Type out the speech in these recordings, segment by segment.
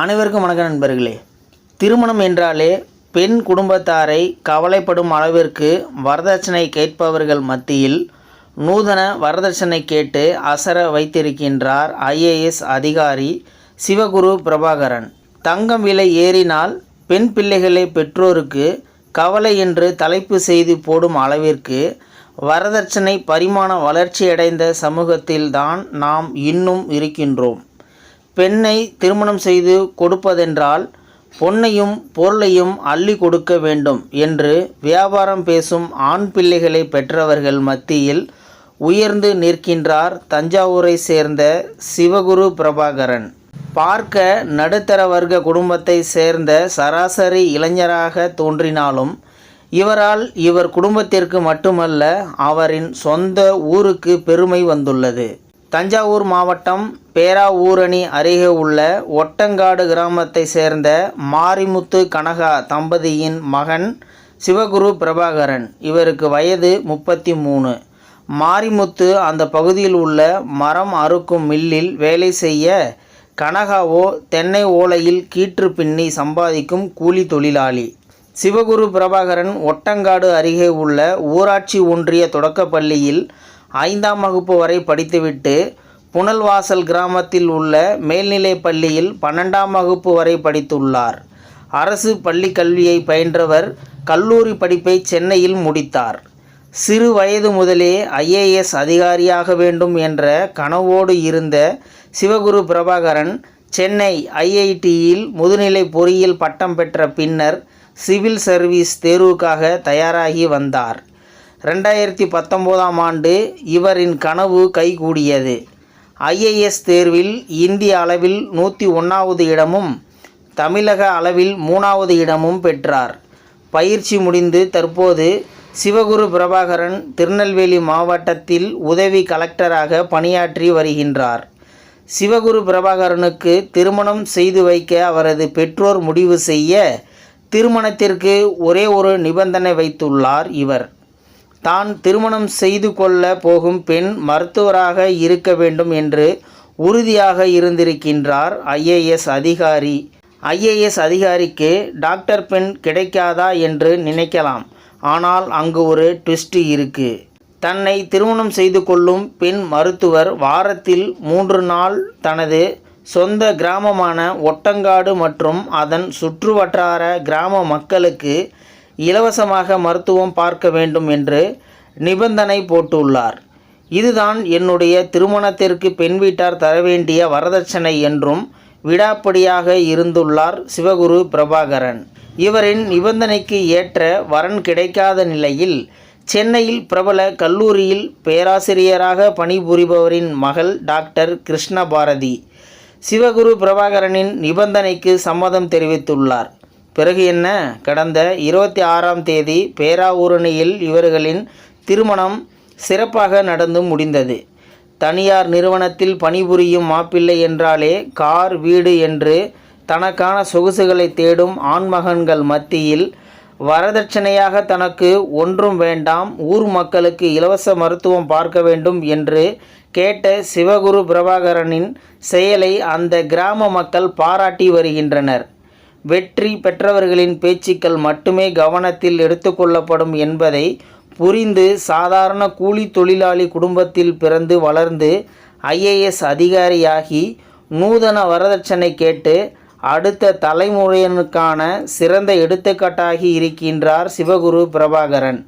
அனைவருக்கும் வணக்க நண்பர்களே. திருமணம் என்றாலே பெண் குடும்பத்தாரை கவலைப்படும் அளவிற்கு வரதட்சணை கேட்பவர்கள் மத்தியில் நூதன வரதட்சணை கேட்டு அசர வைத்திருக்கின்றார் ஐஏஎஸ் அதிகாரி சிவகுரு பிரபாகரன். தங்கம் விலை ஏறினால் பெண் பிள்ளைகளை பெற்றோருக்கு கவலை என்று தலைப்பு செய்து போடும் அளவிற்கு வரதட்சணை பரிமாண வளர்ச்சியடைந்த சமூகத்தில்தான் நாம் இன்னும் இருக்கின்றோம். பெண்ணை திருமணம் செய்து கொடுப்பதென்றால் பொன்னையும் பொருளையும் அள்ளி கொடுக்க வேண்டும் என்று வியாபாரம் பேசும் ஆண் பிள்ளைகளை பெற்றவர்கள் மத்தியில் உயர்ந்து நிற்கின்றார் தஞ்சாவூரை சேர்ந்த சிவகுரு பிரபாகரன். பார்க்க நடுத்தர வர்க்க குடும்பத்தை சேர்ந்த சராசரி இளைஞராக தோன்றினாலும் இவரால் இவர் குடும்பத்திற்கு மட்டுமல்ல அவரின் சொந்த ஊருக்கு பெருமை வந்துள்ளது. தஞ்சாவூர் மாவட்டம் பேராவூரணி அருகே உள்ள ஒட்டங்காடு கிராமத்தை சேர்ந்த மாரிமுத்து கனகா தம்பதியின் மகன் சிவகுரு பிரபாகரன். இவருக்கு வயது முப்பத்தி மூணு மாரிமுத்து அந்த பகுதியில் உள்ள மரம் அறுக்கும் மில்லில் வேலை செய்ய கனகாவோ தென்னை ஓலையில் கீற்று பின்னி சம்பாதிக்கும் கூலி தொழிலாளி. சிவகுரு பிரபாகரன் ஒட்டங்காடு அருகே உள்ள ஊராட்சி ஒன்றிய தொடக்கப்பள்ளியில் ஐந்தாம் வகுப்பு வரை படித்துவிட்டு புனல்வாசல் கிராமத்தில் உள்ள மேல்நிலைப் பள்ளியில் பன்னெண்டாம் வகுப்பு வரை படித்துள்ளார். அரசு பள்ளி கல்வியை பயின்றவர் கல்லூரி படிப்பை சென்னையில் முடித்தார். சிறு வயது முதலே ஐஏஎஸ் அதிகாரியாக வேண்டும் என்ற கனவோடு இருந்த சிவகுரு பிரபாகரன் சென்னை ஐஐடியில் முதுநிலை பொறியியல் பட்டம் பெற்ற பின்னர் சிவில் சர்வீஸ் தேர்வுக்காக தயாராகி வந்தார். ரெண்டாயிரத்தி பத்தொம்போதாம் ஆண்டு இவரின் கனவு கைகூடியது. ஐஏஎஸ் தேர்வில் இந்திய அளவில் நூற்றி ஒன்றாவது இடமும் தமிழக அளவில் மூணாவது இடமும் பெற்றார். பயிற்சி முடிந்து தற்போது சிவகுரு பிரபாகரன் திருநெல்வேலி மாவட்டத்தில் உதவி கலெக்டராக பணியாற்றி வருகின்றார். சிவகுரு பிரபாகரனுக்கு திருமணம் செய்து வைக்க அவரது பெற்றோர் முடிவு செய்ய திருமணத்திற்கு ஒரே ஒரு நிபந்தனை வைத்துள்ளார் இவர். தான் திருமணம் செய்து கொள்ள போகும் பெண் மருத்துவராக இருக்க வேண்டும் என்று உறுதியாக இருந்திருக்கின்றார் ஐஏஎஸ் அதிகாரி. ஐஏஎஸ் அதிகாரிக்கு டாக்டர் பெண் கிடைக்காதா என்று நினைக்கலாம். ஆனால் அங்கு ஒரு ட்விஸ்ட் இருக்கு. தன்னை திருமணம் செய்து கொள்ளும் பெண் மருத்துவர் வாரத்தில் மூன்று நாள் தனது சொந்த கிராமமான ஒட்டங்காடு மற்றும் அதன் சுற்றுவட்டார கிராம மக்களுக்கு இலவசமாக மருத்துவம் பார்க்க வேண்டும் என்று நிபந்தனை போட்டுள்ளார். இதுதான் என்னுடைய திருமணத்திற்கு பெண் வீட்டார் தர வேண்டிய வரதட்சணை என்றும் விடாப்படியாக இருந்துள்ளார் சிவகுரு பிரபாகரன். இவரின் நிபந்தனைக்கு ஏற்ற வரன் கிடைக்காத நிலையில் சென்னையில் பிரபல கல்லூரியில் பேராசிரியராக பணிபுரிபவரின் மகள் டாக்டர் கிருஷ்ண பாரதி சிவகுரு பிரபாகரனின் நிபந்தனைக்கு சம்மதம் தெரிவித்துள்ளார். பிறகு என்ன? கடந்த இருபத்தி ஆறாம் தேதி பேராவூரணியில் இவர்களின் திருமணம் சிறப்பாக நடந்து முடிந்தது. தனியார் நிறுவனத்தில் பணிபுரியும் மாப்பிள்ளை என்றாலே கார் வீடு என்று தனக்கான சொகுசுகளை தேடும் ஆண்மகன்கள் மத்தியில் வரதட்சணையாக தனக்கு ஒன்றும் வேண்டாம் ஊர் மக்களுக்கு இலவச மருத்துவம் பார்க்க வேண்டும் என்று கேட்ட சிவகுரு பிரபாகரனின் செயலை அந்த கிராம மக்கள் பாராட்டி வருகின்றனர். வெற்றி பெற்றவர்களின் பேச்சுக்கள் மட்டுமே கவனத்தில் எடுத்துக்கொள்ளப்படும் என்பதை புரிந்து சாதாரண கூலி தொழிலாளி குடும்பத்தில் பிறந்து வளர்ந்து ஐஏஎஸ் அதிகாரியாகி நூதன வரதட்சணை கேட்டு அடுத்த தலைமுறையினுக்கான சிறந்த எடுத்துக்காட்டாகி இருக்கின்றார் சிவகுரு பிரபாகரன்.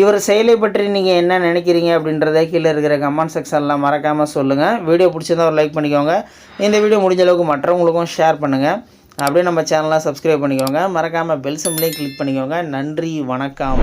இவர் செயலை பற்றி நீங்கள் என்ன நினைக்கிறீங்க அப்படின்றத கீழே இருக்கிற கமெண்ட் செக்ஷனில் மறக்காமல் சொல்லுங்கள் வீடியோ பிடிச்சிருந்தா ஒரு லைக் பண்ணிக்கோங்க. இந்த வீடியோ முடிஞ்ச அளவுக்கு மற்றவங்களுக்கும் ஷேர் பண்ணுங்கள் அப்படியே நம்ம சேனலாக சப்ஸ்கிரைப் பண்ணிக்கோங்க. மறக்காமல் பெல் சிம்லேயும் கிளிக் பண்ணிக்கோங்க. நன்றி வணக்கம்.